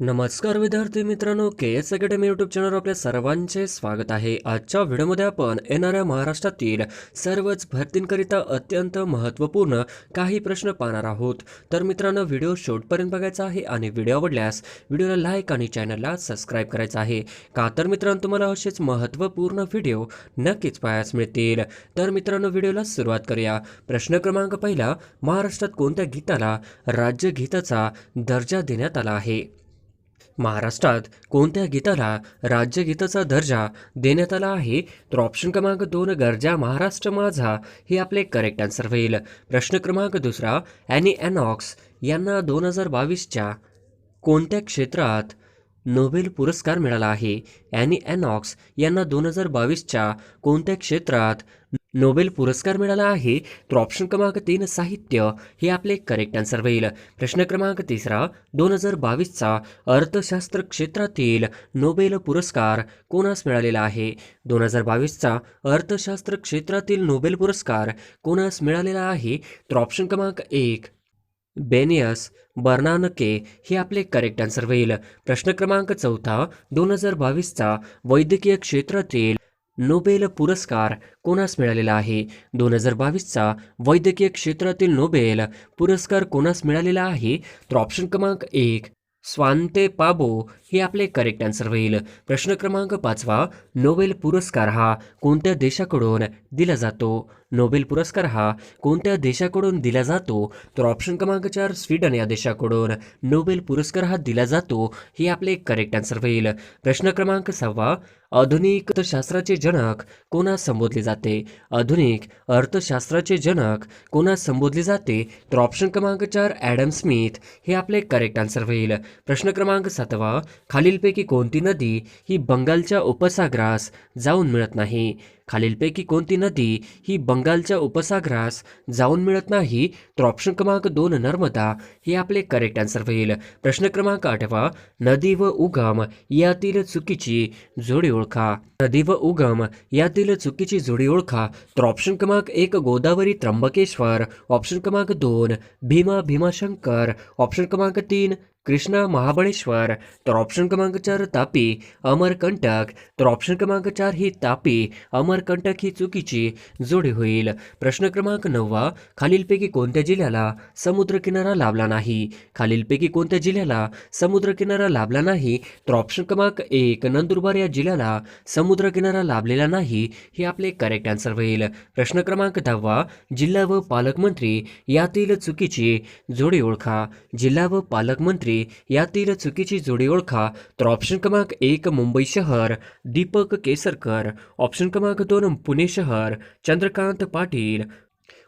नमस्कार विद्यार्थी मित्रांनो K S academy YouTube channel आपल्या सर्वांचे स्वागत आहे. आजच्या व्हिडिओमध्ये आपण येणाऱ्या महाराष्ट्रातील सर्वच भरतींकरिता अत्यंत महत्त्वपूर्ण काही प्रश्न पाहणार आहोत. तर मित्रांनो व्हिडिओ शेवटपर्यंत बघायचा आहे आणि व्हिडिओ आवडल्यास व्हिडिओला लाईक आणि चॅनलला सबस्क्राईब करायचं आहे. का तर मित्रांनो तुम्हाला असेच महत्त्वपूर्ण व्हिडिओ नक्कीच पाहायस मिळतील. तर मित्रांनो व्हिडिओला सुरुवात करूया. प्रश्न क्रमांक पहिला महाराष्ट्रात कोणत्या गीताला राज्यगीताचा दर्जा देण्यात आला आहे? महाराष्ट्रात कोणत्या गीताला राज्यगीताचा दर्जा देण्यात आला आहे? तर ऑप्शन क्रमांक दोन गरजा महाराष्ट्र माझा हे आपले करेक्ट आन्सर होईल. प्रश्न क्रमांक दुसरा ॲनी ॲनॉक्स यांना दोन हजार बावीसच्या कोणत्या क्षेत्रात नोबेल पुरस्कार मिळाला आहे? ॲनी ॲनॉक्स यांना दोन हजार बावीसच्या कोणत्या क्षेत्रात नोबेल पुरस्कार मिळाला आहे. तर ऑप्शन क्रमांक तीन साहित्य हे आपले करेक्ट आन्सर होईल. प्रश्न क्रमांक तिसरा दोन हजार बावीसचा अर्थशास्त्र क्षेत्रातील नोबेल पुरस्कार कोणास मिळालेला आहे? दोन हजार बावीसचा अर्थशास्त्र क्षेत्रातील नोबेल पुरस्कार कोणास मिळालेला आहे? तर ऑप्शन क्रमांक एक बेनियस बर्नानके हे आपले करेक्ट आन्सर होईल. प्रश्न क्रमांक चौथा दोन हजार बावीसचा वैद्यकीय क्षेत्रातील नोबेल पुरस्कार कोणास मिळालेला आहे? दोन हजार बावीसचा वैद्यकीय क्षेत्रातील नोबेल पुरस्कार कोणास मिळालेला आहे? तर ऑप्शन क्रमांक एक स्वांते पाबो. हे आपले करेक्ट आन्सर होईल. प्रश्न क्रमांक पाचवा नोबेल पुरस्कार हा कोणत्या देशाकडून दिला जातो? नोबेल पुरस्कार हा कोणत्या देशाकडून दिला जातो? तर ऑप्शन क्रमांक चार स्वीडन या देशाकडून नोबेल पुरस्कार हा दिला जातो हे आपले करेक्ट आन्सर होईल. प्रश्न क्रमांक सहावा आधुनिक अर्थशास्त्राचे जनक कोणास संबोधले जाते? आधुनिक अर्थशास्त्राचे जनक कोणास संबोधले जाते? तर ऑप्शन क्रमांक चार ॲडम स्मिथ हे आपले करेक्ट आन्सर होईल. प्रश्न क्रमांक सातवा खालीलपैकी कोणती नदी ही बंगालच्या उपसागरास जाऊन मिळत नाही? खालीलपैकी कोणती नदी ही बंगालच्या उपसागरास जाऊन मिळत नाही? तर ऑप्शन क्रमांक दोन नर्मदा. हे आपले करेक्ट आन्सर होईल. प्रश्न क्रमांक आठवा. नदी व उगम यातील चुकीची जोडी ओळखा. नदी व उगम यातील चुकीची जोडी ओळखा. तर ऑप्शन क्रमांक एक गोदावरी त्र्यंबकेश्वर. ऑप्शन क्रमांक दोन भीमा भीमाशंकर. ऑप्शन क्रमांक तीन कृष्णा महाबळेश्वर तर ऑप्शन क्रमांक चार तापी अमरकंटक तर ऑप्शन क्रमांक चार ही तापी अमरकंटक ही चुकीची जोडी होईल. प्रश्न क्रमांक नववा खालीलपैकी कोणत्या जिल्ह्याला समुद्रकिनारा लाभला नाही? खालीलपैकी कोणत्या जिल्ह्याला समुद्रकिनारा लाभला नाही? तर ऑप्शन क्रमांक एक नंदुरबार या जिल्ह्याला समुद्रकिनारा लाभलेला नाही हे आपले करेक्ट आन्सर होईल. प्रश्न क्रमांक दहावा जिल्हा व पालकमंत्री यातील चुकीची जोडी ओळखा. जिल्हा व पालकमंत्री यातील चुकीची जोडी ओळखा तर ऑप्शन क्रमांक एक मुंबई शहर दीपक केसरकर. ऑप्शन क्रमांक दोन पुणे शहर चंद्रकांत पाटील.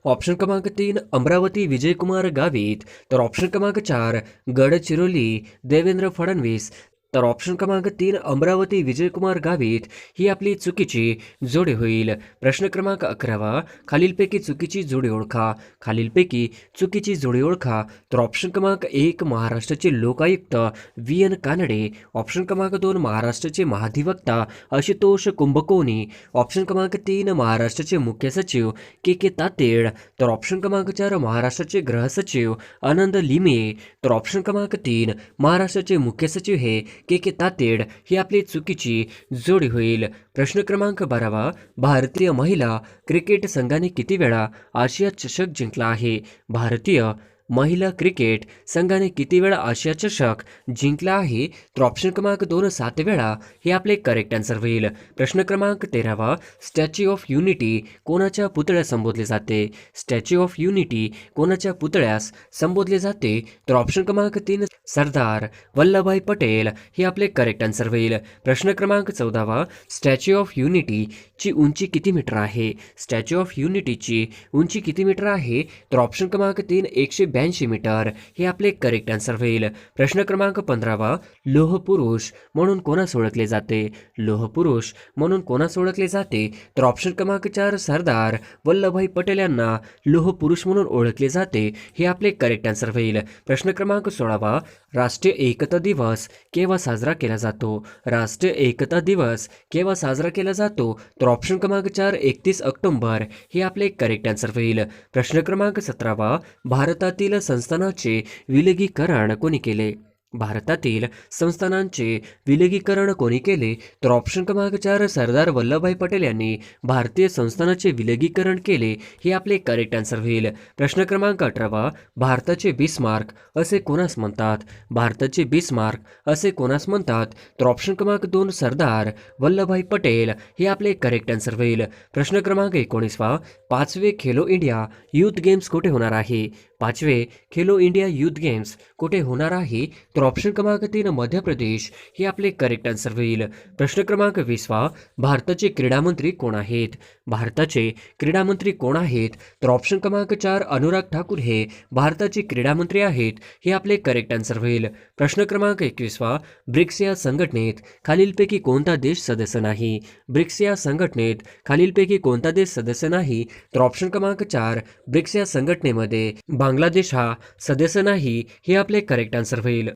ऑप्शन क्रमांक तीन अमरावती विजयकुमार गावित. तर ऑप्शन क्रमांक चार गडचिरोली देवेंद्र फडणवीस. तर ऑप्शन क्रमांक तीन अमरावती विजयकुमार गावित ही आपली चुकीची जोडी होईल. प्रश्न क्रमांक अकरावा खालीलपैकी चुकीची जोडी ओळखा. खालीलपैकी चुकीची जोडी ओळखा. तर ऑप्शन क्रमांक एक महाराष्ट्राचे Lokayukta V. N. Kanade. Option क्रमांक दोन महाराष्ट्राचे महाधिवक्ता आशुतोष कुंभकोणी. ऑप्शन क्रमांक तीन महाराष्ट्राचे मुख्य सचिव के. के. तातेड. तर ऑप्शन क्रमांक चार महाराष्ट्राचे गृहसचिव आनंद लिमे. तर ऑप्शन क्रमांक तीन महाराष्ट्राचे मुख्य सचिव हे के के तातेड ही आपली चुकीची जोडी होईल. प्रश्न क्रमांक बारावा भारतीय महिला क्रिकेट संघाने किती वेळा आशिया चषक जिंकला आहे? भारतीय महिला क्रिकेट संघाने किती वेळा आशिया चषक जिंकला आहे? तर ऑप्शन क्रमांक दोन सात वेळा हे आपले करेक्ट आन्सर होईल. प्रश्न क्रमांक तेरावा स्टॅच्यू ऑफ युनिटी कोणाच्या पुतळ्यास संबोधले जाते? स्टॅच्यू ऑफ युनिटी कोणाच्या पुतळ्यास संबोधले जाते? तर ऑप्शन क्रमांक तीन सरदार वल्लभभाई पटेल हे आपले करेक्ट आन्सर होईल. प्रश्न क्रमांक चौदावा स्टॅच्यू ऑफ युनिटीची उंची किती मीटर आहे? स्टॅच्यू ऑफ युनिटीची उंची किती मीटर आहे? तर ऑप्शन क्रमांक तीन एकशे ब्याऐंशी मीटर हे आपले करेक्ट आन्सर होईल. प्रश्न क्रमांक पंधरावा लोहपुरुष म्हणून कोणास ओळखले जाते? लोहपुरुष म्हणून कोणास ओळखले जाते? तर ऑप्शन क्रमांक चार सरदार वल्लभभाई पटेल यांना लोहपुरुष म्हणून ओळखले जाते हे आपले करेक्ट आन्सर होईल. प्रश्न क्रमांक सोळावा राष्ट्रीय एकता दिवस केव्हा साजरा केला जातो? राष्ट्रीय एकता दिवस केव्हा साजरा केला जातो? तर ऑप्शन क्रमांक चार एकतीस ऑक्टोंबर हे आपले करेक्ट आन्सर होईल. प्रश्न क्रमांक सतरावा भारतातील संस्थानाचे विलगीकरण कोणी केले? भारतातील संस्थानांचे विलगीकरण कोणी केले? तर ऑप्शन क्रमांक चार सरदार वल्लभभाई पटेल यांनी भारतीय संस्थानाचे विलगीकरण केले हे आपले करेक्ट आन्सर होईल. प्रश्न क्रमांक अठरावा भारताचे बिस्मार्क असे कोणास म्हणतात? भारताचे बिस्मार्क असे कोणास म्हणतात? तर ऑप्शन क्रमांक दोन सरदार वल्लभभाई पटेल हे आपले करेक्ट आन्सर होईल. प्रश्न क्रमांक एकोणीसवा पाचवे खेलो इंडिया युथ गेम्स कुठे होणार आहे? पाचवे खेलो इंडिया युथ गेम्स. कुठे होणार आहे? तर ऑप्शन क्रमांक तीन मध्य प्रदेश. हे आपले करेक्ट आन्सर होईल. प्रश्न क्रमांक वीसवा भारताचे क्रीडामंत्री कोण आहेत? भारताचे क्रीडामंत्री कोण आहेत? तर ऑप्शन क्रमांक चार अनुराग ठाकूर हे भारताचे क्रीडामंत्री आहेत. हे आपले करेक्ट आन्सर होईल. प्रश्न क्रमांक एकवीसवा ब्रिक्स या संघटनेत खालीलपैकी कोणता देश सदस्य नाही? ब्रिक्स या संघटनेत खालीलपैकी कोणता देश सदस्य नाही? तर ऑप्शन क्रमांक चार ब्रिक्स या संघटनेमध्ये बांगलादेश हा सदस्य नाही हे आपले करेक्ट आन्सर होईल.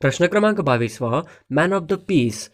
प्रश्न क्रमांक बावीसवा मॅन ऑफ द पीस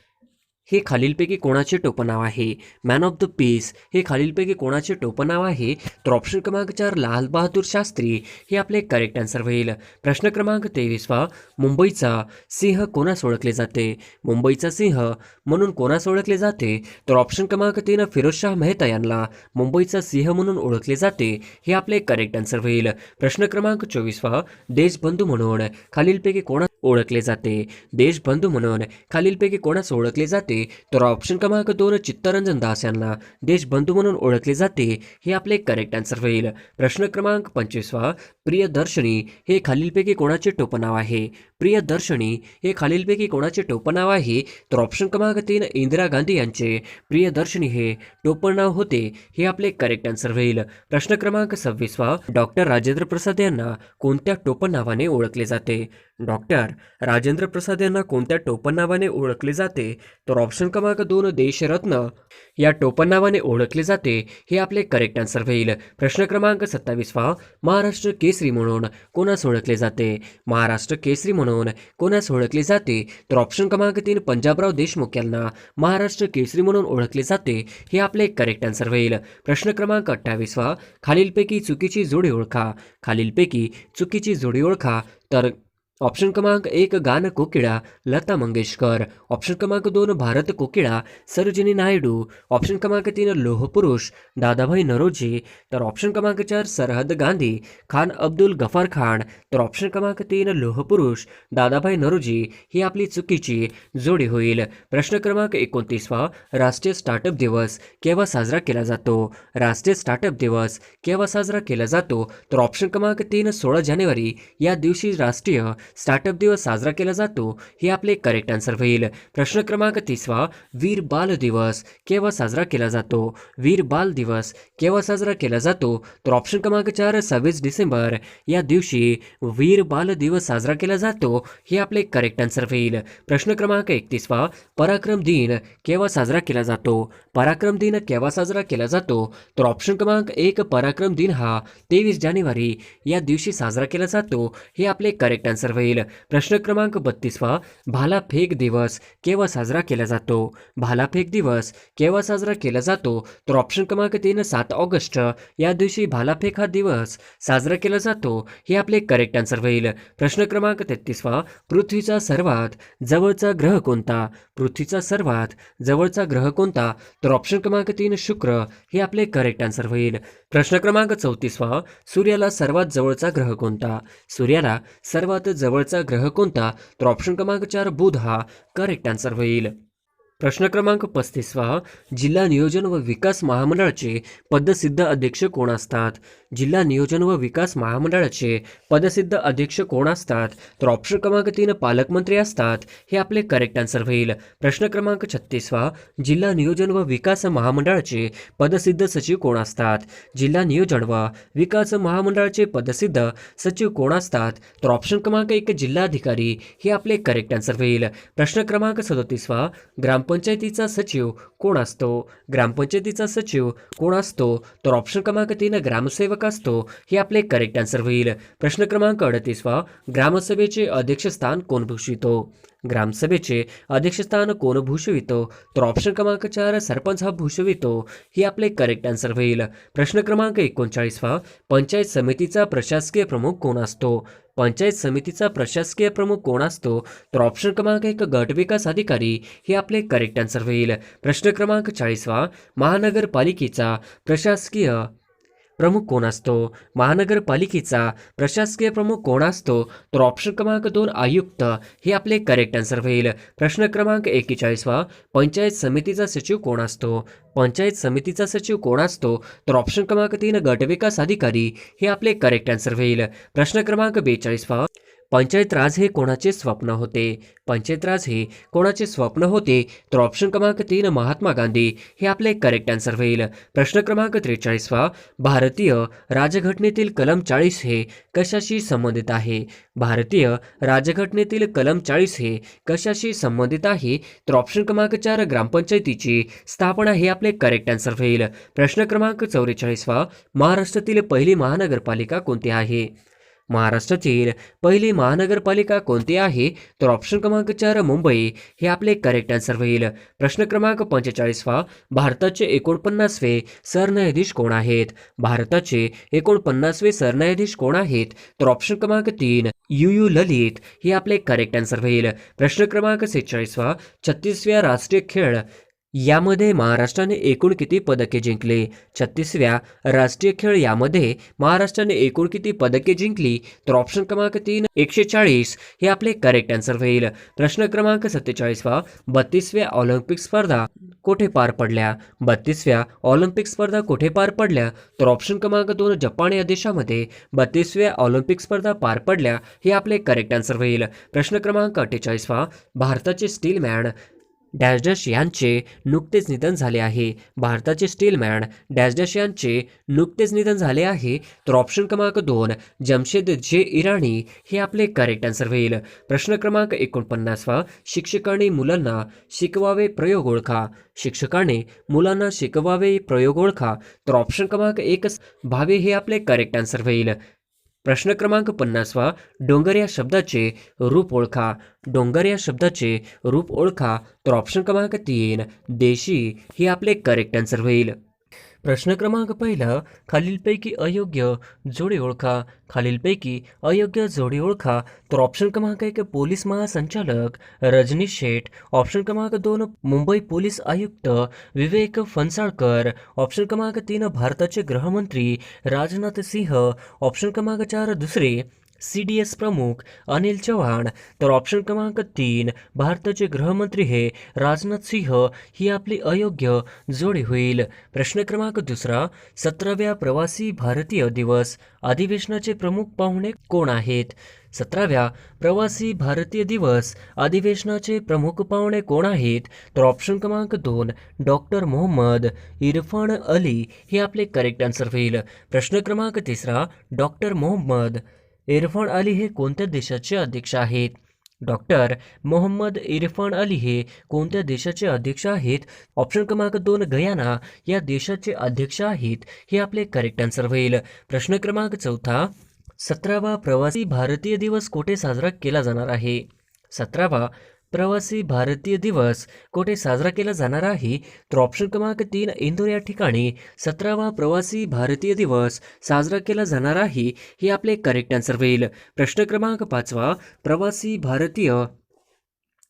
हे खालीलपैकी कोणाचे टोपनाव आहे? मॅन ऑफ द पीस हे खालीलपैकी कोणाचे टोपण नाव आहे? तर ऑप्शन क्रमांक चार लालबहादूर शास्त्री. हे आपले करेक्ट आन्सर होईल. प्रश्न क्रमांक तेवीसवा मुंबईचा सिंह कोणास ओळखले जाते? मुंबईचा सिंह म्हणून कोणास ओळखले जाते? तर ऑप्शन क्रमांक तीन फिरोजशाह मेहता यांना. मुंबईचा सिंह म्हणून ओळखले जाते. हे आपले करेक्ट आन्सर होईल. प्रश्न क्रमांक चोवीसवा देशबंधू म्हणून खालीलपैकी कोणास ओळखले जाते? देशबंधू म्हणून खालीलपैकी कोणास ओळखले जाते? तर ऑप्शन क्रमांक दोन चित्तरंजन दास यांना देशबंधू म्हणून ओळखले जाते हे आपले करेक्ट आन्सर होईल. प्रश्न क्रमांक पंचवीसवा प्रियदर्शनी हे खालीलपैकी कोणाचे टोपण नाव आहे? प्रियदर्शनी हे खालीलपैकी कोणाचे टोपनाव आहे? तर ऑप्शन क्रमांक तीन इंदिरा गांधी यांचे प्रियदर्शनी हे टोपण नाव होते हे आपले करेक्ट आन्सर होईल. प्रश्न क्रमांक सव्वीसवा डॉक्टर राजेंद्र प्रसाद यांना कोणत्या टोपण नावाने ओळखले जाते? डॉक्टर राजेंद्र प्रसाद यांना कोणत्या टोपण नावाने ओळखले जाते? तर ऑप्शन क्रमांक दोन देशरत्न या टोपण नावाने ओळखले जाते हे आपले करेक्ट आन्सर होईल. प्रश्न क्रमांक सत्तावीसवा महाराष्ट्र केसरी म्हणून कोणास ओळखले जाते? महाराष्ट्र केसरी म्हणून कोणास ओळखले जाते? तर ऑप्शन क्रमांक तीन पंजाबराव देशमुख यांना महाराष्ट्र केसरी म्हणून ओळखले जाते हे आपले करेक्ट आन्सर होईल. प्रश्न क्रमांक अठ्ठावीसवा खालीलपैकी चुकीची जोडी ओळखा. खालीलपैकी चुकीची जोडी ओळखा. तर ऑप्शन क्रमांक एक गान कोकिळा लता मंगेशकर. ऑप्शन क्रमांक दोन भारत कोकिळा सरोजिनी नायडू. ऑप्शन क्रमांक तीन लोहपुरुष दादाभाई नरोजी. तर ऑप्शन क्रमांक चार सरहद गांधी खान अब्दुल गफार खान. तर ऑप्शन क्रमांक तीन लोहपुरुष दादाभाई नरोजी. ही आपली चुकीची जोडी होईल. प्रश्न क्रमांक एकोणतीसवा राष्ट्रीय स्टार्टअप दिवस केव्हा साजरा केला जातो? राष्ट्रीय स्टार्टअप दिवस केव्हा साजरा केला जातो? तर ऑप्शन क्रमांक तीन सोळा जानेवारी. या दिवशी राष्ट्रीय स्टार्टअप दिवस साजरा केला जातो हे आपले करेक्ट आन्सर होईल. प्रश्न क्रमांक तिसवा वीर बाल दिवस केव्हा साजरा केला जातो? वीर बाल दिवस केव्हा साजरा केला जातो? तर ऑप्शन क्रमांक चार सव्वीस डिसेंबर. या दिवशी वीर बाल दिवस साजरा केला जातो हे आपले करेक्ट आन्सर होईल. प्रश्न क्रमांक एकतीसवा पराक्रम दिन केव्हा साजरा केला जातो? पराक्रम दिन केव्हा साजरा केला जातो? तर ऑप्शन क्रमांक एक पराक्रम दिन हा तेवीस जानेवारी या दिवशी साजरा केला जातो. हे आपले करेक्ट आन्सर होईल. प्रश्न क्रमांक बत्तीसवा भालाफेक दिवस केव्हा साजरा केला जातो? भालाफेक दिवस केव्हा साजरा केला जातो? तर ऑप्शन क्रमांक तीन सात ऑगस्ट या दिवशी भालाफेक हा दिवस साजरा केला जातो. हे आपले करेक्ट आन्सर होईल. प्रश्न क्रमांक तेहतीसवा पृथ्वीचा सर्वात जवळचा ग्रह कोणता? पृथ्वीचा सर्वात जवळचा ग्रह कोणता? तर ऑप्शन क्रमांक तीन शुक्र हे आपले करेक्ट आन्सर होईल. प्रश्न क्रमांक चौतीसवा सूर्याला सर्वात जवळचा ग्रह कोणता? सूर्याला सर्वात जवळचा ग्रह कोणता? तर ऑप्शन क्रमांक चार बुध हा करेक्ट आन्सर होईल. प्रश्न क्रमांक पस्तीसवा जिल्हा नियोजन व विकास महामंडळाचे पदसिद्ध अध्यक्ष कोण असतात? जिल्हा नियोजन व विकास महामंडळाचे पदसिद्ध अध्यक्ष कोण असतात? तर ऑप्शन क्रमांक तीन पालकमंत्री असतात. हे आपले करेक्ट आन्सर होईल. प्रश्न क्रमांक छत्तीसवा जिल्हा नियोजन व विकास महामंडळाचे पदसिद्ध सचिव कोण असतात? जिल्हा नियोजन व विकास महामंडळाचे पदसिद्ध सचिव कोण असतात? तर ऑप्शन क्रमांक एक जिल्हाधिकारी. हे आपले करेक्ट आन्सर होईल. प्रश्न क्रमांक सदोतीसवा ग्राम ग्रामपंचायतीचा सचिव कोण असतो? ग्रामपंचायतीचा सचिव कोण असतो? तर ऑप्शन क्रमांक तीन ग्रामसेवक असतो हे आपले करेक्ट आन्सर होईल. प्रश्न क्रमांक अडतीसवा ग्रामसभेचे अध्यक्षस्थान कोण भूषितो? ग्रामसभेचे अध्यक्षस्थान कोण भूषवितो? तर ऑप्शन क्रमांक चार सरपंच हा भूषवितो. हे आपले करेक्ट आन्सर होईल. प्रश्न क्रमांक एकोणचाळीसवा पंचायत समितीचा प्रशासकीय प्रमुख कोण असतो? पंचायत समितीचा प्रशासकीय प्रमुख कोण असतो? तर ऑप्शन क्रमांक एक गट विकास अधिकारी. हे आपले करेक्ट आन्सर होईल. प्रश्न क्रमांक चाळीसवा महानगरपालिकेचा प्रशासकीय प्रमुख कोण असतो? महानगरपालिकेचा प्रशासकीय प्रमुख कोण असतो? तर ऑप्शन क्रमांक दोन आयुक्त. हे आपले करेक्ट आन्सर होईल. प्रश्न क्रमांक एकेचाळीसवा पंचायत समितीचा सचिव कोण असतो? पंचायत समितीचा सचिव कोण असतो? तर ऑप्शन क्रमांक तीन गटविकास अधिकारी. हे आपले करेक्ट आन्सर होईल. प्रश्न क्रमांक बेचाळीसवा पंचायत राज हे कोणाचे स्वप्न होते? पंचायत राज हे कोणाचे स्वप्न होते? तर ऑप्शन क्रमांक तीन महात्मा गांधी. हे आपले करेक्ट आन्सर होईल. प्रश्न क्रमांक त्रेचाळीसवा भारतीय राजघटनेतील कलम चाळीस हे कशाशी संबंधित आहे? भारतीय राजघटनेतील कलम चाळीस हे कशाशी संबंधित आहे? तर ऑप्शन क्रमांक चार ग्रामपंचायतीची स्थापना हे आपले करेक्ट आन्सर होईल. प्रश्न क्रमांक चौवेचाळीसवा महाराष्ट्रातील पहिली महानगरपालिका कोणती आहे? महाराष्ट्रातील पहिली महानगरपालिका कोणती आहे? तर ऑप्शन क्रमांक चार मुंबई. हे आपले करेक्ट आन्सर होईल. प्रश्न क्रमांक पंचेचाळीसवा. भारताचे एकोणपन्नासवे सरन्यायाधीश कोण आहेत? भारताचे एकोणपन्नासवे सरन्यायाधीश कोण आहेत? तर ऑप्शन क्रमांक तीन यू यू ललित. हे आपले करेक्ट आन्सर होईल. प्रश्न क्रमांक सेहेचाळीसवा. छत्तीसव्या राष्ट्रीय खेळ. यामध्ये महाराष्ट्राने एकूण किती पदके जिंकले? छत्तीसव्या राष्ट्रीय खेळ यामध्ये महाराष्ट्राने एकूण किती पदके जिंकली? तर ऑप्शन क्रमांक तीन एकशे चाळीस. हे आपले करेक्ट आन्सर होईल. प्रश्न क्रमांक सत्तेचाळीसवा बत्तीसव्या ऑलिम्पिक स्पर्धा कोठे पार पडल्या? बत्तीसव्या ऑलिम्पिक स्पर्धा कोठे पार पडल्या? तर ऑप्शन क्रमांक दोन जपान या देशामध्ये बत्तीसव्या ऑलिम्पिक स्पर्धा पार पडल्या हे आपले करेक्ट आन्सर होईल. प्रश्न क्रमांक अठ्ठेचाळीसवा भारताचे स्टीलमॅन डॅश डॅश यांचे नुकतेच निधन झाले आहे. भारताचे स्टीलमॅन डॅश डॅश यांचे नुकतेच निधन झाले आहे. तर ऑप्शन क्रमांक दोन जमशेद जे इराणी हे आपले करेक्ट आन्सर होईल. प्रश्न क्रमांक एकोणपन्नासवा शिक्षकांनी मुलांना शिकवावे प्रयोग ओळखा. शिक्षकाने मुलांना शिकवावे प्रयोग ओळखा. तर ऑप्शन क्रमांक एकच भावे हे आपले करेक्ट आन्सर होईल. प्रश्न क्रमांक पन्नासवा डोंगर या शब्दाचे रूप ओळखा. डोंगर या शब्दाचे रूप ओळखा तर ऑप्शन क्रमांक तीन देशी हे आपले करेक्ट आन्सर होईल. प्रश्न क्रमांक पहिला खालीलपैकी अयोग्य जोडी ओळखा. खालीलपैकी अयोग्य जोडी ओळखा. तर ऑप्शन क्रमांक एक पोलीस महासंचालक रजनीश शेठ. ऑप्शन क्रमांक दोन मुंबई पोलीस आयुक्त विवेक फणसाळकर. ऑप्शन क्रमांक तीन भारताचे गृहमंत्री राजनाथ सिंह. ऑप्शन क्रमांक चार दुसरे सी डी एस प्रमुख अनिल चव्हाण. तर ऑप्शन क्रमांक तीन भारताचे गृहमंत्री हे राजनाथ सिंह ही आपली अयोग्य जोडी होईल. प्रश्न क्रमांक दुसरा सतराव्या प्रवासी भारतीय दिवस अधिवेशनाचे प्रमुख पाहुणे कोण आहेत? सतराव्या प्रवासी भारतीय दिवस अधिवेशनाचे प्रमुख पाहुणे कोण आहेत? तर ऑप्शन क्रमांक दोन डॉक्टर मोहम्मद इरफान अली हे आपले करेक्ट आन्सर होईल. प्रश्न क्रमांक तिसरा डॉक्टर मोहम्मद इरफान अली हे कोणत्या देशाचे अध्यक्ष आहेत? डॉक्टर मोहम्मद इरफान अली हे कोणत्या देशाचे अध्यक्ष आहेत? ऑप्शन क्रमांक दोन गयाना या देशाचे अध्यक्ष आहेत हे आपले करेक्ट आन्सर होईल. प्रश्न क्रमांक चौथा सतरावा प्रवासी भारतीय दिवस कोठे साजरा केला जाणार आहे? सतरावा प्रवासी भारतीय दिवस कोठे साजरा केला जाणार आहे? तर ऑप्शन क्रमांक तीन इंदोर या ठिकाणी सतरावा प्रवासी भारतीय दिवस साजरा केला जाणार आहे हे आपले करेक्ट आन्सर होईल. प्रश्न क्रमांक पाचवा प्रवासी भारतीय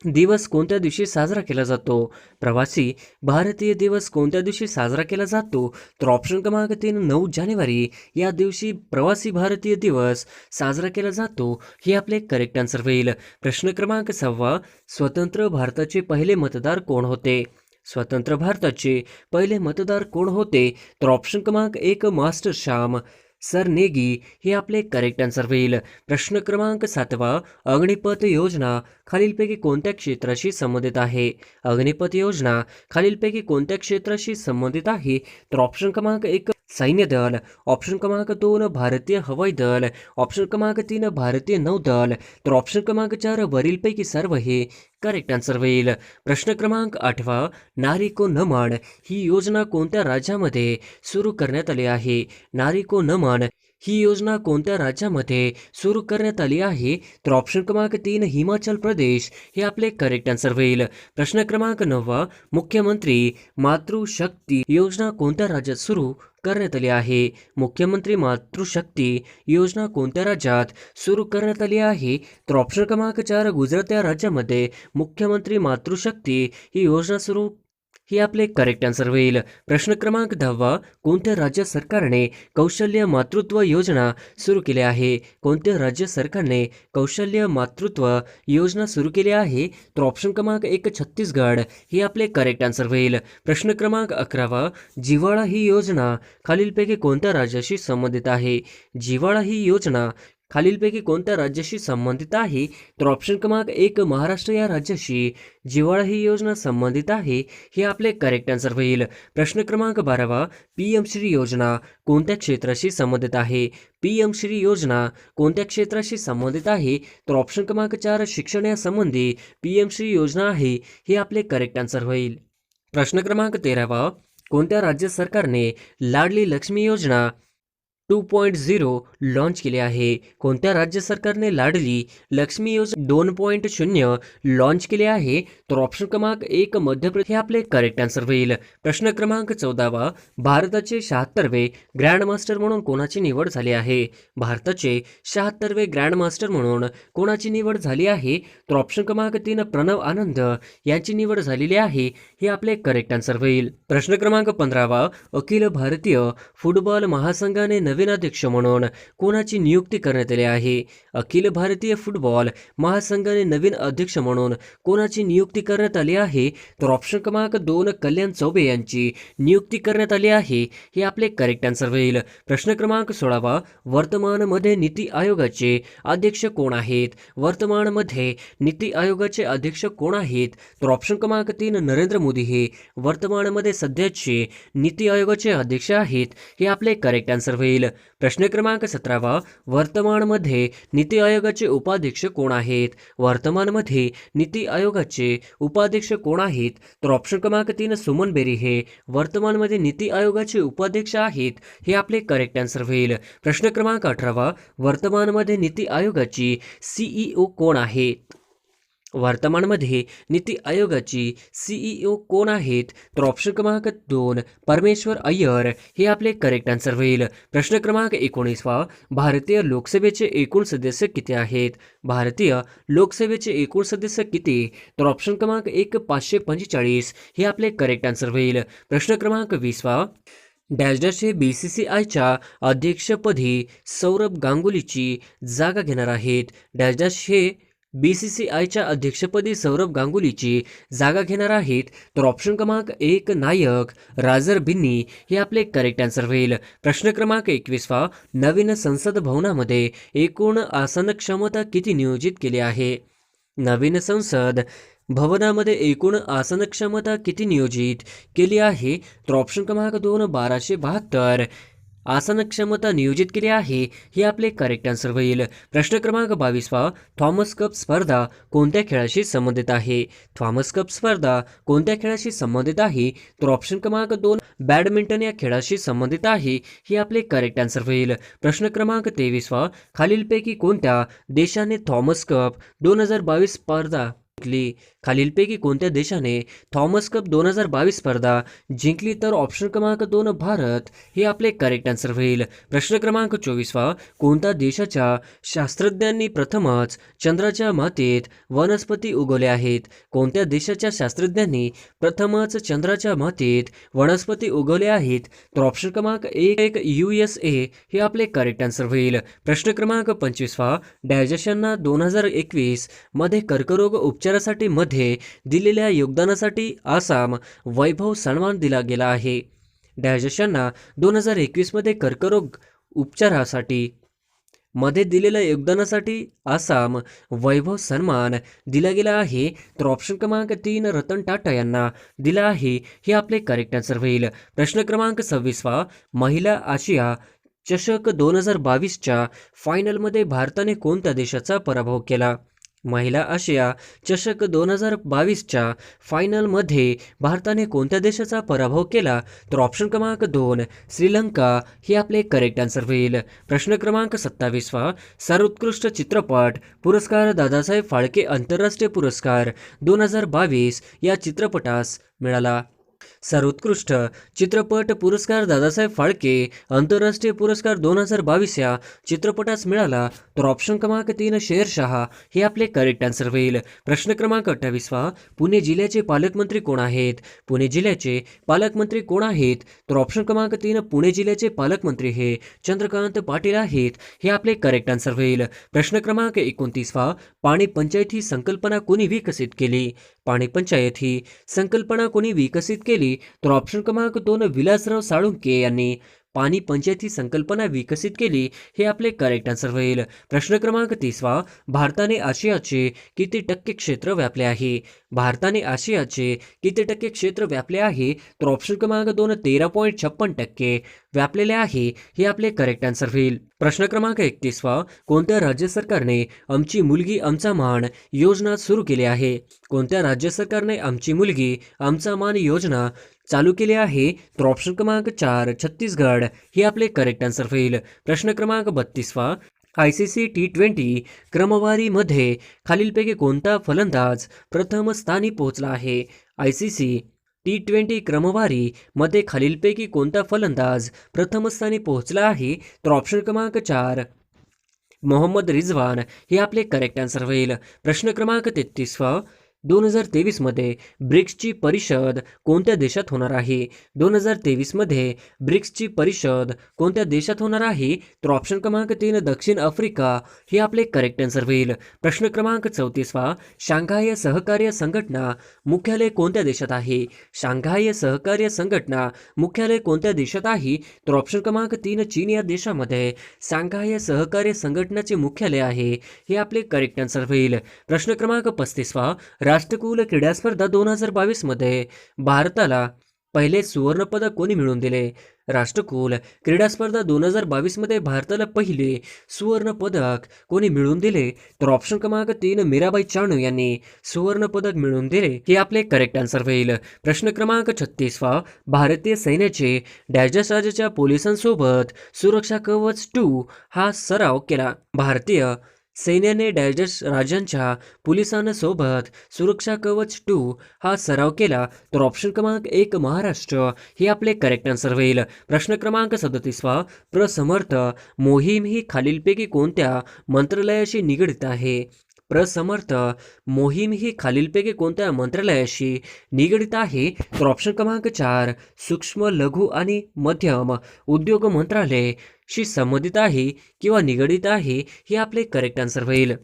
दिवस कोणत्या दिवशी साजरा केला जातो? प्रवासी भारतीय दिवस कोणत्या दिवशी साजरा केला जातो? तर ऑप्शन क्रमांक तीन नऊ जानेवारी या दिवशी प्रवासी भारतीय दिवस साजरा केला जातो हे आपले करेक्ट आन्सर होईल. प्रश्न क्रमांक सहावा स्वतंत्र भारताचे पहिले मतदार कोण होते? स्वतंत्र भारताचे पहिले मतदार कोण होते? तर ऑप्शन क्रमांक एक मास्टर श्याम. सर नेगी हे आपले करेक्ट आन्सर होईल. प्रश्न क्रमांक सातवा अग्निपथ योजना खालीलपैकी कोणत्या क्षेत्राशी संबंधित आहे? अग्निपथ योजना खालीलपैकी कोणत्या क्षेत्राशी संबंधित आहे? तर ऑप्शन क्रमांक एक सैन्य दल ऑप्शन क्रमांक दोन भारतीय हवाई दल ऑप्शन क्रमांक तीन भारतीय नौदल तर ऑप्शन क्रमांक चार वरीलपैकी सर्व हे. करेक्ट आन्सर होईल. प्रश्न क्रमांक आठवा नारिको नमन ही योजना कोणत्या राज्यामध्ये सुरू करण्यात आली आहे? नारिको नमन ही योजना कोणत्या राज्यामध्ये सुरू करण्यात आली आहे? तर ऑप्शन क्रमांक तीन हिमाचल प्रदेश. हे आपले करेक्ट आन्सर होईल. प्रश्न क्रमांक नववा मुख्यमंत्री मातृशक्ती योजना कोणत्या राज्यात सुरू करण्यात आली आहे? मुख्यमंत्री मातृशक्ती योजना कोणत्या राज्यात सुरू करण्यात आली आहे? तर ऑप्शन क्रमांक चार गुजरात या राज्यामध्ये मुख्यमंत्री मातृशक्ती ही योजना सुरू हे आपले करेक्ट आन्सर होईल. प्रश्न क्रमांक दहावा कोणत्या राज्य सरकारने कौशल्य मातृत्व योजना सुरू केली आहे? कोणत्या राज्य सरकारने कौशल्य मातृत्व योजना सुरू केली आहे? तर ऑप्शन क्रमांक एक छत्तीसगड. ही आपले करेक्ट आन्सर होईल. प्रश्न क्रमांक अकरावा जिव्हाळा ही योजना खालीलपैकी कोणत्या राज्याशी संबंधित आहे? जिव्हाळा ही योजना खालीलपैकी कोणत्या राज्याशी संबंधित आहे? तर ऑप्शन क्रमांक एक महाराष्ट्र या राज्याशी. जिव्हाळा ही योजना संबंधित आहे? हे आपले करेक्ट आन्सर होईल. प्रश्न क्रमांक बारावा पी एम श्री योजना कोणत्या क्षेत्राशी संबंधित आहे? पी एम श्री योजना कोणत्या क्षेत्राशी संबंधित आहे? तर ऑप्शन क्रमांक चार शिक्षण यासंबंधी पी एम श्री योजना आहे. हे आपले करेक्ट आन्सर होईल. प्रश्न क्रमांक तेरावा कोणत्या राज्य सरकारने लाडली लक्ष्मी योजना टू पॉईंट झिरो लॉन्च केले आहे. कोणत्या राज्य सरकारने लाडली लक्ष्मी योजना दोन पॉईंट शून्य लॉन्च केले आहे? तर ऑप्शन क्रमांक एक मध्य प्रदेश. हे आपले करेक्ट आन्सर होईल. प्रश्न क्रमांक चौदावा भारताचे शहात्तरवे ग्रँड मास्टर म्हणून कोणाची निवड झाली आहे? भारताचे शहात्तरवे ग्रँड मास्टर म्हणून कोणाची निवड झाली आहे? तर ऑप्शन क्रमांक तीन प्रणव आनंद यांची निवड झालेली आहे. हे आपले करेक्ट आन्सर होईल. प्रश्न क्रमांक पंधरावा अखिल भारतीय फुटबॉल महासंघाने नवीन अध्यक्ष म्हणून कोणाची नियुक्ती करण्यात आली आहे? अखिल भारतीय फुटबॉल महासंघाने नवीन अध्यक्ष म्हणून कोणाची नियुक्ती करण्यात आली आहे? तर ऑप्शन क्रमांक दोन कल्याण चौबे यांची नियुक्ती करण्यात आली आहे. हे आपले करेक्ट आन्सर होईल. प्रश्न क्रमांक सोळावा. वर्तमानमध्ये नीती आयोगाचे अध्यक्ष कोण आहेत? वर्तमानमध्ये नीती आयोगाचे अध्यक्ष कोण आहेत? तर ऑप्शन क्रमांक तीन नरेंद्र मोदी हे वर्तमानमध्ये सध्याचे नीती आयोगाचे अध्यक्ष आहेत. हे आपले करेक्ट आन्सर होईल. प्रश्न क्रमांक सतरावा वर्तमानमध्ये नीती आयोगाचे उपाध्यक्ष कोण आहेत? वर्तमानमध्ये नीती आयोगाचे उपाध्यक्ष कोण आहेत? तर ऑप्शन क्रमांक तीन सुमन बेरी हे. वर्तमानमध्ये नीती आयोगाचे उपाध्यक्ष आहेत हे आपले करेक्ट आन्सर होईल. प्रश्न क्रमांक अठरावा वर्तमानमध्ये नीती आयोगाची सीईओ कोण आहेत वर्तमानमध्ये नीती आयोगाची सीईओ कोण आहेत? तर ऑप्शन क्रमांक दोन परमेश्वर अय्यर. हे आपले करेक्ट आन्सर होईल. प्रश्न क्रमांक एकोणीसवा भारतीय लोकसभेचे एकूण सदस्य किती आहेत? भारतीय लोकसभेचे एकूण सदस्य किती? तर ऑप्शन क्रमांक एक पाचशे पंचेचाळीस. हे आपले करेक्ट आन्सर होईल. प्रश्न क्रमांक वीसवा डॅश डॅश हे बी सी सी आयच्या अध्यक्षपदी सौरभ गांगुलीची जागा घेणार आहेत. डॅश डॅश हे बी सी सी आयच्या अध्यक्षपदी सौरभ गांगुलीची जागा घेणार आहेत तर ऑप्शन क्रमांक एक नायक राजर बिन्नी हे आपले करेक्ट आन्सर होईल. प्रश्न क्रमांक एकवीसवा नवीन संसद भवनामध्ये एकूण आसन क्षमता किती नियोजित केली आहे? नवीन संसद भवनामध्ये एकूण आसन क्षमता किती नियोजित केली आहे? तर ऑप्शन क्रमांक दोन बाराशे बहात्तर आसन क्षमता नियोजित केली आहे हे आपले करेक्ट आन्सर होईल. प्रश्न क्रमांक बावीसवा थॉमस कप स्पर्धा कोणत्या खेळाशी संबंधित आहे? थॉमस कप स्पर्धा कोणत्या खेळाशी संबंधित आहे? तर ऑप्शन क्रमांक दोन बॅडमिंटन या खेळाशी संबंधित आहे हे आपले करेक्ट आन्सर होईल. प्रश्न क्रमांक तेवीसवा खालीलपैकी कोणत्या देशाने थॉमस कप दोन हजार बावीस स्पर्धा जिंकली? खालीलपैकी कोणत्या देशाने थॉमस कप दोन हजार बावीस स्पर्धा जिंकली तर ऑप्शन क्रमांक दोन भारत हे आपले करेक्ट आन्सर होईल. प्रश्न क्रमांक चोवीसवा कोणत्या देशाच्या शास्त्रज्ञांनी प्रथमच चंद्राच्या मातीत वनस्पती उगवल्या आहेत? कोणत्या देशाच्या शास्त्रज्ञांनी प्रथमच चंद्राच्या मातीत वनस्पती उगवल्या आहेत? तर ऑप्शन क्रमांक एक एक यू एस ए हे आपले करेक्ट आन्सर होईल. प्रश्न क्रमांक पंचवीसवा डायजेशनना दोन हजार एकवीसमध्ये कर्करोग उपचारासाठी मध्ये दिलेल्या योगदानासाठी आसाम वैभव सन्मान दिला गेला आहे. डायजेशनना दोन हजार एकवीसमध्ये कर्करोग उपचारासाठी मध्ये दिलेल्या योगदानासाठी आसाम वैभव सन्मान दिला गेला आहे. तर ऑप्शन क्रमांक तीन रतन टाटा यांना दिला आहे. हे आपले करेक्ट आन्सर होईल. प्रश्न क्रमांक सव्वीसवा महिला आशिया चषक दोन हजार बावीसच्या फायनलमध्ये भारताने कोणत्या देशाचा पराभव केला? महिला आशिया चषक दोन हजार बावीसच्या फायनलमध्ये भारताने कोणत्या देशाचा पराभव केला? तर ऑप्शन क्रमांक दोन श्रीलंका. हे आपले करेक्ट आन्सर होईल. प्रश्न क्रमांक सत्तावीसवा सर्वोत्कृष्ट चित्रपट पुरस्कार दादासाहेब फाळके आंतरराष्ट्रीय पुरस्कार दोन हजार बावीस या चित्रपटास मिळाला. सर्वोत्कृष्ट चित्रपट पुरस्कार दादासाहेब फाळके आंतरराष्ट्रीय पुरस्कार दोन हजार बावीस या चित्रपटास मिळाला तर ऑप्शन क्रमांक तीन शेरशहा हे आपले करेक्ट आन्सर होईल. प्रश्न क्रमांक अठ्ठावीसवा पुणे जिल्ह्याचे पालकमंत्री कोण आहेत? पुणे जिल्ह्याचे पालकमंत्री कोण आहेत? तर ऑप्शन क्रमांक तीन पुणे जिल्ह्याचे पालकमंत्री हे चंद्रकांत पाटील आहेत हे आपले करेक्ट आन्सर होईल. प्रश्न क्रमांक एकोणतीसवा पाणी पंचायत ही संकल्पना कोणी विकसित केली? पाणी पंचायत ही संकल्पना कोणी विकसित केली तर ऑप्शन क्रमांक दोन विलासराव साळुंके यांनी पाणी पंचायत ही संकल्पना विकसित केली हे आपले करेक्ट आन्सर होईल. प्रश्न क्रमांक तीसवा भारताने आशियाचे किती टक्के क्षेत्र व्यापले आहे? भारताने आशियाचे किती टक्के क्षेत्र व्यापले आहे? तर ऑप्शन क्रमांक दोन तेरा पॉईंट छप्पन टक्के व्यापलेले आहे हे आपले करेक्ट आन्सर होईल. प्रश्न क्रमांक एकतीसवा कोणत्या राज्य सरकारने आमची मुलगी आमचा मान योजना सुरू केली आहे? कोणत्या राज्य सरकारने आमची मुलगी आमचा मान योजना चालू केले आहे. तर ऑप्शन क्रमांक चार छत्तीसगड. हे आपले करेक्ट आन्सर होईल प्रश्न क्रमांक बत्तीसवा. I C C T twenty क्रमवारीमध्ये खालीलपैकी कोणता फलंदाज प्रथम स्थानी पोहोचला आहे? I C C T twenty क्रमवारीमध्ये खालीलपैकी कोणता फलंदाज प्रथम स्थानी पोहोचला आहे? तर ऑप्शन क्रमांक चार. मोहम्मद रिझवान. हे आपले करेक्ट आन्सर होईल प्रश्न क्रमांक तेहतीसवा. दोन हजार तेवीसमध्ये ब्रिक्सची परिषद कोणत्या देशात होणार आहे? दोन हजार तेवीसमध्ये ब्रिक्सची परिषद कोणत्या देशात होणार आहे? तर ऑप्शन क्रमांक तीन दक्षिण आफ्रिका. हे आपले करेक्ट आन्सर होईल. प्रश्न क्रमांक चौतीसवा. शांघाय सहकार्य संघटना मुख्यालय कोणत्या देशात आहे? शांघाय सहकार्य संघटना मुख्यालय कोणत्या देशात आहे? तर ऑप्शन क्रमांक तीन चीन या देशामध्ये शांघाय सहकार्य संघटनाचे मुख्यालय आहे. हे आपले करेक्ट आन्सर होईल. प्रश्न क्रमांक पस्तीसवा. राष्ट्रकुल क्रीडा स्पर्धा दोन हजार बावीसमध्ये भारताला पहिले सुवर्णपदक कोणी मिळवून दिले? राष्ट्रकुल क्रीडा स्पर्धा दोन हजार बावीसमध्ये भारताला पहिले सुवर्णपदक कोणी मिळवून दिले? तर ऑप्शन क्रमांक तीन मीराबाई चाणू यांनी सुवर्णपदक मिळवून दिले हे आपले करेक्ट आन्सर होईल. प्रश्न क्रमांक छत्तीसवा भारतीय सैन्याचे डॅजस राजाच्या पोलिसांसोबत सुरक्षा कवच टू हा सराव केला. भारतीय सैन्याने डॅजस राजांच्या पोलिसांसोबत सुरक्षा कवच टू हा सराव केला. तर ऑप्शन क्रमांक एक महाराष्ट्र हे आपले करेक्ट आन्सर होईल. प्रश्न क्रमांक सदतीसवा प्रसमर्थ मोहीम ही खालीलपैकी कोणत्या मंत्रालयाशी निगडीत आहे? प्रसमर्थ. मोहीम ही खालीलपैकी कोणत्या मंत्रालयाशी निगडित आहे? तर ऑप्शन क्रमांक चार सूक्ष्म लघु आणि मध्यम उद्योग मंत्रालयाशी संबंधित आहे किंवा निगडित आहे हे आपले करेक्ट आन्सर होईल.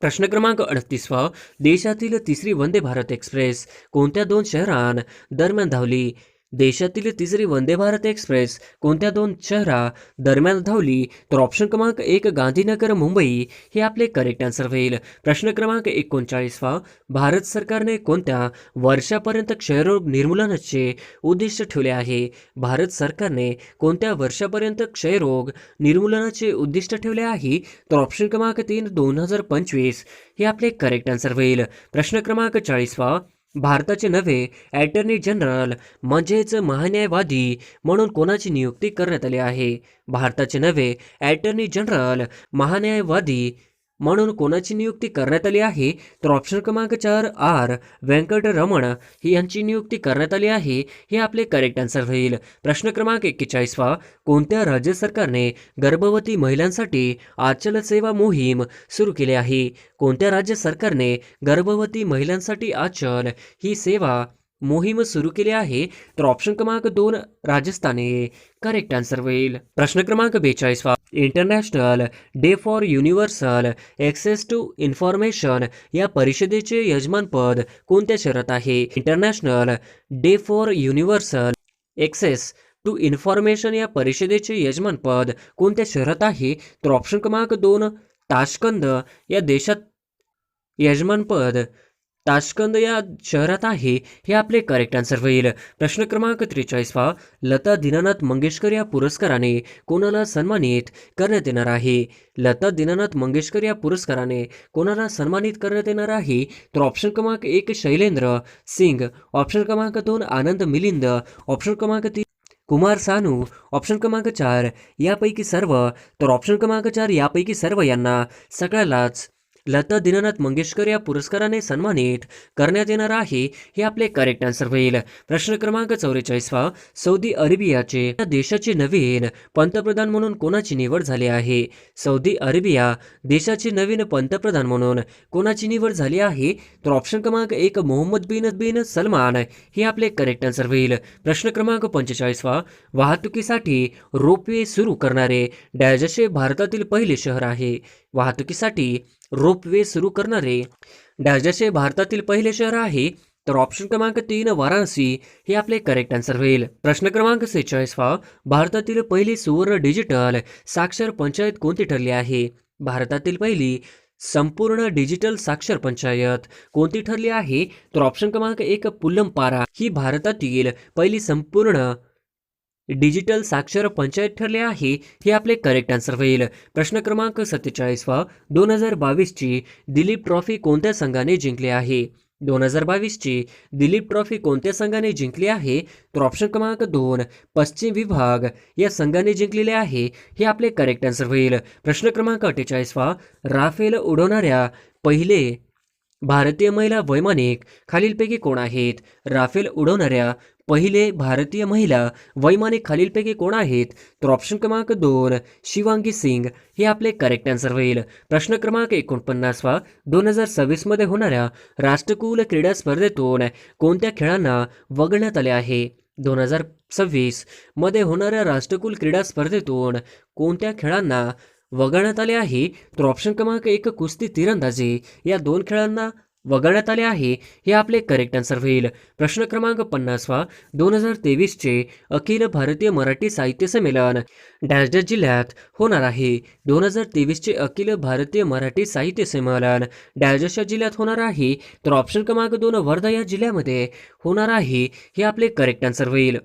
प्रश्न क्रमांक अडतीसवा देशातील तिसरी वंदे भारत एक्सप्रेस कोणत्या दोन शहरां दरम्यान धावली? देशातील तिसरी वंदे भारत एक्सप्रेस कोणत्या दोन शहरा दरम्यान धावली तर ऑप्शन क्रमांक एक गांधीनगर मुंबई हे आपले करेक्ट आन्सर होईल. प्रश्न क्रमांक एकोणचाळीसवा भारत सरकारने कोणत्या वर्षापर्यंत क्षयरोग निर्मूलनाचे उद्दिष्ट ठेवले आहे? भारत सरकारने कोणत्या वर्षापर्यंत क्षयरोग निर्मूलनाचे उद्दिष्ट ठेवले आहे? तर ऑप्शन क्रमांक तीन दोन हजार पंचवीस हे आपले करेक्ट आन्सर होईल. प्रश्न क्रमांक चाळीसवा भारताचे नवे ॲटर्नी जनरल म्हणजेच महान्यायवादी म्हणून कोणाची नियुक्ती करण्यात आली आहे? भारताचे नवे ॲटर्नी जनरल महान्यायवादी म्हणून कोणाची नियुक्ती करण्यात आली आहे तर ऑप्शन क्रमांक चार आर व्यंकटरमण ही यांची नियुक्ती करण्यात आली आहे हे आपले करेक्ट आन्सर होईल. प्रश्न क्रमांक एक्केचाळीसवा कोणत्या राज्य सरकारने गर्भवती महिलांसाठी आचल सेवा मोहीम सुरू केली आहे? कोणत्या राज्य सरकारने गर्भवती महिलांसाठी आचल ही सेवा मोहीम सुरू केली आहे. तर ऑप्शन क्रमांक दोन राजस्थाने. करेक्ट आन्सर होईल प्रश्न क्रमांक बेचाळीसवा. International day for universal access to information या परिषदेचे यजमानपद कोणत्या शहरात आहे? International day for universal access to information या परिषदेचे यजमानपद कोणत्या शहरात आहे? तर ऑप्शन क्रमांक दोन ताशकंद या देशात यजमानपद ताशकंद या शहरात आहे हे आपले करेक्ट आन्सर होईल. प्रश्न क्रमांक त्रेचाळीसवा लता दीनानाथ मंगेशकर या पुरस्काराने कोणाला सन्मानित करण्यात येणार आहे? लता दीनानाथ मंगेशकर या पुरस्काराने कोणाला सन्मानित करण्यात येणार आहे? तर ऑप्शन क्रमांक एक शैलेंद्र सिंग. ऑप्शन क्रमांक दोन आनंद मिलिंद. ऑप्शन क्रमांक तीन कुमार सानू. ऑप्शन क्रमांक चार यापैकी सर्व. तर ऑप्शन क्रमांक चार यापैकी सर्व यांना सगळ्यालाच लता दीनानाथ मंगेशकर या पुरस्काराने सन्मानित करण्यात येणार आहे हे आपले करेक्ट आन्सर होईल. प्रश्न क्रमांक चौवेचाळीसवा सौदी अरेबियाचे देशाचे नवीन पंतप्रधान म्हणून कोणाची निवड झाली आहे? सौदी अरेबिया देशाचे नवीन पंतप्रधान म्हणून कोणाची निवड झाली आहे? तर ऑप्शन क्रमांक एक मोहम्मद बिन बिन सलमान हे आपले करेक्ट आन्सर होईल. प्रश्न क्रमांक पंचेचाळीसवा वाहतुकीसाठी रोपवे सुरू करणारे डॅजश हे भारतातील पहिले शहर आहे. वाहतुकीसाठी रोपवे सुरू करणारे. डॅजश हे भारतातील पहिले शहर आहे. तर ऑप्शन क्रमांक तीन वाराणसी हे आपले करेक्ट आन्सर होईल. प्रश्न क्रमांक सेहेचाळीसवा भारतातील पहिली सुवर्ण डिजिटल साक्षर पंचायत कोणती ठरली आहे? भारतातील पहिली संपूर्ण डिजिटल साक्षर पंचायत कोणती ठरली आहे? तर ऑप्शन क्रमांक एक पुल्लमपारा ही भारतातील पहिली संपूर्ण डिजिटल साक्षर पंचायत ठरले आहे हे आपले करेक्ट आन्सर होईल. प्रश्न क्रमांक सत्तेचाळीसवा दोन हजार बावीसची दिलीप ट्रॉफी कोणत्या संघाने जिंकली आहे? दोन हजार बावीसची दिलीप ट्रॉफी कोणत्या संघाने जिंकली आहे? तर ऑप्शन क्रमांक दोन पश्चिम विभाग या संघाने जिंकलेले आहे हे आपले करेक्ट आन्सर होईल. प्रश्न क्रमांक अठ्ठेचाळीसवा राफेल उडवणाऱ्या पहिले भारतीय महिला वैमानिक खालीलपैकी कोण आहेत? राफेल उडवणाऱ्या पहिले भारतीय महिला वैमानिक खालीलपैकी कोण आहेत? तर ऑप्शन क्रमांक दोन शिवांगी सिंग. हे आपले करेक्ट आन्सर होईल. प्रश्न क्रमांक एकोणपन्नासवा दोन हजार सव्वीसमध्ये होणाऱ्या राष्ट्रकुल क्रीडा स्पर्धेतून कोणत्या खेळांना वगळण्यात आले आहे? दोन हजार सव्वीसमध्ये होणाऱ्या राष्ट्रकुल क्रीडा स्पर्धेतून कोणत्या खेळांना वगळण्यात आले आहे? तर ऑप्शन क्रमांक एक कुस्ती तिरंदाजी. या दोन खेळांना वगळण्यात आले आहे हे आपले करेक्ट आन्सर होईल. प्रश्न क्रमांक पन्नासवा दोन हजार तेवीसचे अखिल भारतीय मराठी साहित्य संमेलन डॅश डॅश जिल्ह्यात होणार आहे. दोन हजार तेवीसचे अखिल भारतीय मराठी साहित्य संमेलन डॅश या जिल्ह्यात होणार आहे. तर ऑप्शन क्रमांक दोन वर्धा या जिल्ह्यामध्ये होणार आहे हे आपले करेक्ट आन्सर होईल.